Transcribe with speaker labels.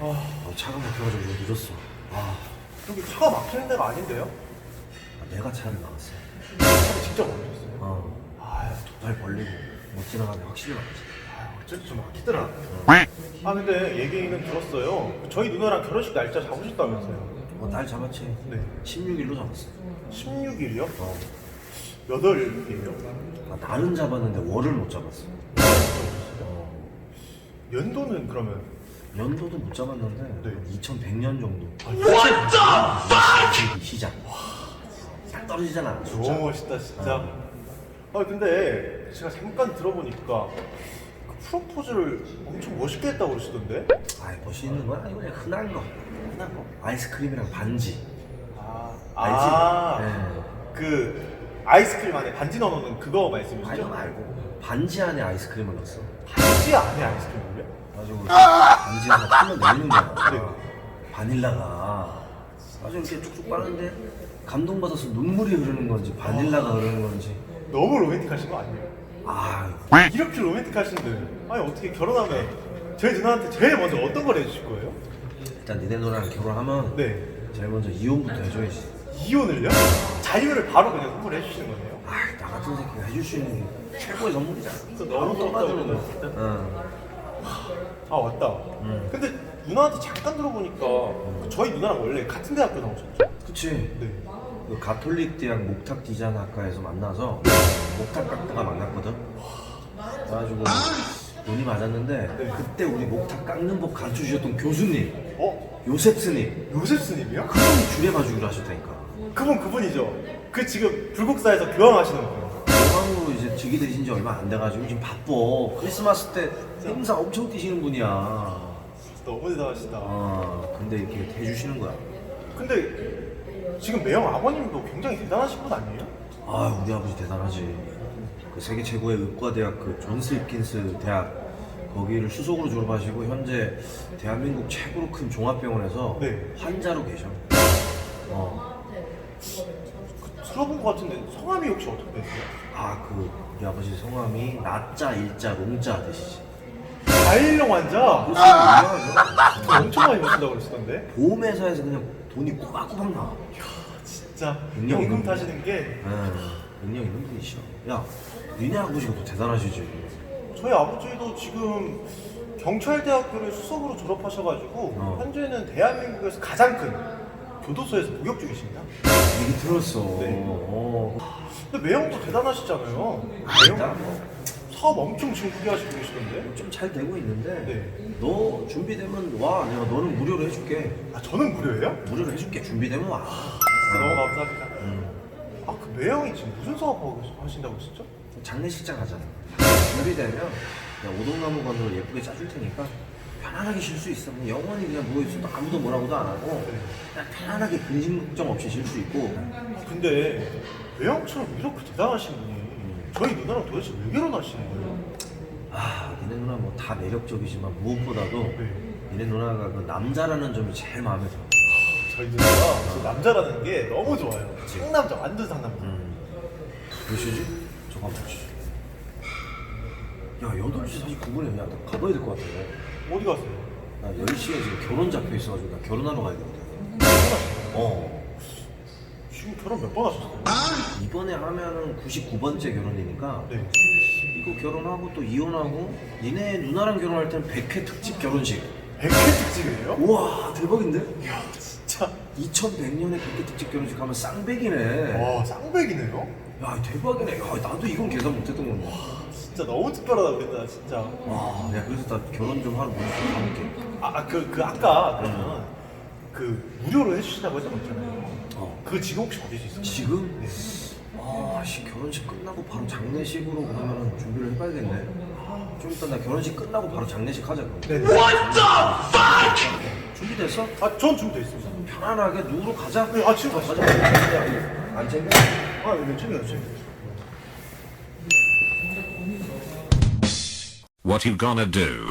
Speaker 1: 아,
Speaker 2: 차가 막혀가지고 좀 늦었어. 아,
Speaker 1: 여기 차가 막히는 데가 아닌데요?
Speaker 2: 아, 내가 차를 막았어.
Speaker 1: 진짜 막혔어요.
Speaker 2: 어,
Speaker 1: 아,
Speaker 2: 발 벌리고 못 지나가면 확실히 막았지.
Speaker 1: 아, 어쩐지 좀 막히더라. 아, 근데 얘기는 들었어요. 저희 누나랑 결혼식 날짜 잡으셨다면서요?
Speaker 2: 어, 날 잡았지.
Speaker 1: 네.
Speaker 2: 16일로 잡았어.
Speaker 1: 16일이요?
Speaker 2: 어,
Speaker 1: 몇 월이에요?
Speaker 2: 아, 날은 잡았는데 월을 못 잡았어. 어,
Speaker 1: 연도는 그러면?
Speaker 2: 연도도 못 잡았는데
Speaker 1: 네.
Speaker 2: 2100년 정도.
Speaker 1: 아,
Speaker 2: 시- 시작. 딱 떨어지잖아. 숫자.
Speaker 1: 너무 멋있다, 진짜. 아, 근데 제가 잠깐 들어보니까 그 프로포즈를 엄청 멋있게 했다고 그러시던데?
Speaker 2: 아, 멋있는 건 아니고 그냥 흔한 거. 흔한 거. 아이스크림이랑 반지.
Speaker 1: 아,
Speaker 2: 알지?
Speaker 1: 아,
Speaker 2: 네.
Speaker 1: 그 아이스크림 안에 반지 넣어놓는 그거 말씀이시죠?
Speaker 2: 말고 반지 안에 아이스크림을 넣었어.
Speaker 1: 반지 안에 아이스크림을요?
Speaker 2: 가지고 반지 하나 풀면 내리는 거야.
Speaker 1: 네.
Speaker 2: 바닐라가 아주 이렇게 쭉쭉 빠는데 감동받아서 눈물이 흐르는 건지 바닐라가 흐르는 건지.
Speaker 1: 너무 로맨틱하신 거 아니에요?
Speaker 2: 아,
Speaker 1: 이렇게 로맨틱하신데 아니 어떻게 결혼하면 저희 누나한테 제일 먼저 어떤 걸 해주실 거예요?
Speaker 2: 일단 니네 누나랑 결혼하면
Speaker 1: 네
Speaker 2: 제일 먼저 이혼부터 해줘야지.
Speaker 1: 이혼을요? 자유를 바로 그냥 선물해 주시는 거네요?
Speaker 2: 아, 나 같은 새끼가 해줄 수 있는 게 최고의 선물이잖아.
Speaker 1: 진짜 너무 고맙다 그러네 진짜
Speaker 2: 응.
Speaker 1: 아 맞다 근데 누나한테 잠깐 들어보니까 그 저희 누나랑 원래 같은 대학교 나오셨죠?
Speaker 2: 그치.
Speaker 1: 네
Speaker 2: 그 가톨릭 대학 목탁 디자인 학과에서 만나서 목탁 깎다가 만났거든. 그래가지고 눈이 맞았는데 그때 우리 목탁 깎는 법 가르쳐 주셨던 교수님
Speaker 1: 어?
Speaker 2: 요셉 스님
Speaker 1: 요셉 스님이요?
Speaker 2: 그분이 주례봐주기로 하셨다니까.
Speaker 1: 그분 그분이죠 그 지금 불국사에서 교황하시는 분
Speaker 2: 공항으로 이제 즉위 되신 지 얼마 안 돼가지고 지금 바빠. 크리스마스 때 행사 엄청 뛰시는 분이야.
Speaker 1: 너무 대단하시다
Speaker 2: 아 근데 이렇게 해주시는 거야.
Speaker 1: 근데 지금 매형 아버님도 굉장히 대단하신 분 아니에요?
Speaker 2: 아 우리 아버지 대단하지. 그 세계 최고의 의과대학 그 존스 힙킨스 대학 거기를 수석으로 졸업하시고 현재 대한민국 최고로 큰 종합병원에서
Speaker 1: 네.
Speaker 2: 환자로 계셔. 어.
Speaker 1: 들어본 것 같은데 성함이 혹시 어떻게 되세요?
Speaker 2: 아그 우리 아버지 성함이 나자 일자 롱자 되시지.
Speaker 1: 다일령 환자? 돈 엄청 많이 버신다고 그러시던데?
Speaker 2: 보험회사에서 그냥 돈이 꼬박꼬박 나와.
Speaker 1: 진짜
Speaker 2: 능력
Speaker 1: 연금
Speaker 2: 있는
Speaker 1: 타시는 게
Speaker 2: 응, 능력 있는 분이시여. 야, 니네 아버지가 더 대단하시지.
Speaker 1: 저희 아버지도 지금 경찰대학교를 수석으로 졸업하셔가지고
Speaker 2: 어.
Speaker 1: 현재는 대한민국에서 가장 큰 교도소에서 복역 중이십니다.
Speaker 2: 얘기 들었어.
Speaker 1: 네.
Speaker 2: 어.
Speaker 1: 근데 매형도 대단하시잖아요.
Speaker 2: 일단
Speaker 1: 매형
Speaker 2: 뭐
Speaker 1: 사업 엄청 지금 구비하시고 계시던데?
Speaker 2: 좀 잘 되고 있는데
Speaker 1: 네.
Speaker 2: 너 준비되면 와 내가 너는 무료로 해줄게
Speaker 1: 아 저는 무료예요?
Speaker 2: 무료로 해줄게 준비되면 와
Speaker 1: 너무 감사합니다.
Speaker 2: 음.
Speaker 1: 아그 매형이 지금 무슨 사업 하신다고 했었죠?
Speaker 2: 장례식장 하잖아 준비되면 내가 오동나무 건으로 예쁘게 짜줄 테니까 편안하게 쉴 수 있어 그냥 영원히 그냥 누워있어도 아무도 뭐라고도 안 하고
Speaker 1: 네.
Speaker 2: 그냥 편안하게 근심 걱정 없이 쉴 수 있고
Speaker 1: 근데 매형처럼 이렇게 대단하신 분이 저희 누나랑 도대체 왜 결혼하시는 거예요?
Speaker 2: 아 니네 누나 뭐 다 매력적이지만 무엇보다도
Speaker 1: 네.
Speaker 2: 니네 누나가 그 남자라는 점이 제일 마음에 들어
Speaker 1: 저희 누나가 저 남자라는 게 너무 좋아요. 상남자, 완전 상남자.
Speaker 2: 음. 몇 시지? 잠깐 보시 야 8시 49분에 야나 가봐야 될 것 같은데
Speaker 1: 어디 가세요?
Speaker 2: 나 10시에 지금 결혼 잡혀 있어가지고 나 결혼하러 가야 되거든? 어
Speaker 1: 지금 결혼 몇 번 하셨어요?
Speaker 2: 이번에 하면은 99번째 결혼이니까
Speaker 1: 네.
Speaker 2: 이거 결혼하고 또 이혼하고 니네 누나랑 결혼할 때는 100회 특집 결혼식
Speaker 1: 100회 특집이에요?
Speaker 2: 우와 대박인데?
Speaker 1: 이야, 진짜.
Speaker 2: 2100년에 100회 특집 결혼식 하면 쌍백이네
Speaker 1: 와, 쌍백이네요?
Speaker 2: 야 대박이네 야 나도 이건 계산 못했던 건데
Speaker 1: 진짜 너무 특별하다 그랬다, 진짜.
Speaker 2: 와, 야 그래서 나 결혼 좀 하러 모니까 가볼게.
Speaker 1: 아, 아, 그, 그, 아까 그러면 그 무료로 해주신다고 했던 거 있잖아요.
Speaker 2: 어.
Speaker 1: 그 지금 혹시 받을 수 있어요?
Speaker 2: 지금?
Speaker 1: 네.
Speaker 2: 아, 씨 결혼식 끝나고 바로 장례식으로 그러면 준비를 해봐야겠네. 좀 이따 나 결혼식 끝나고 바로 장례식 하자 그럼.
Speaker 1: 네.
Speaker 2: 준비됐어?
Speaker 1: 아, 전 준비돼 있습니다.
Speaker 2: 편안하게 누구로 가자.
Speaker 1: 네, 아, 지금
Speaker 2: 가자. 안 챙겨?
Speaker 1: 아, 네, 챙겨요, 챙겨요.
Speaker 3: What you gonna do?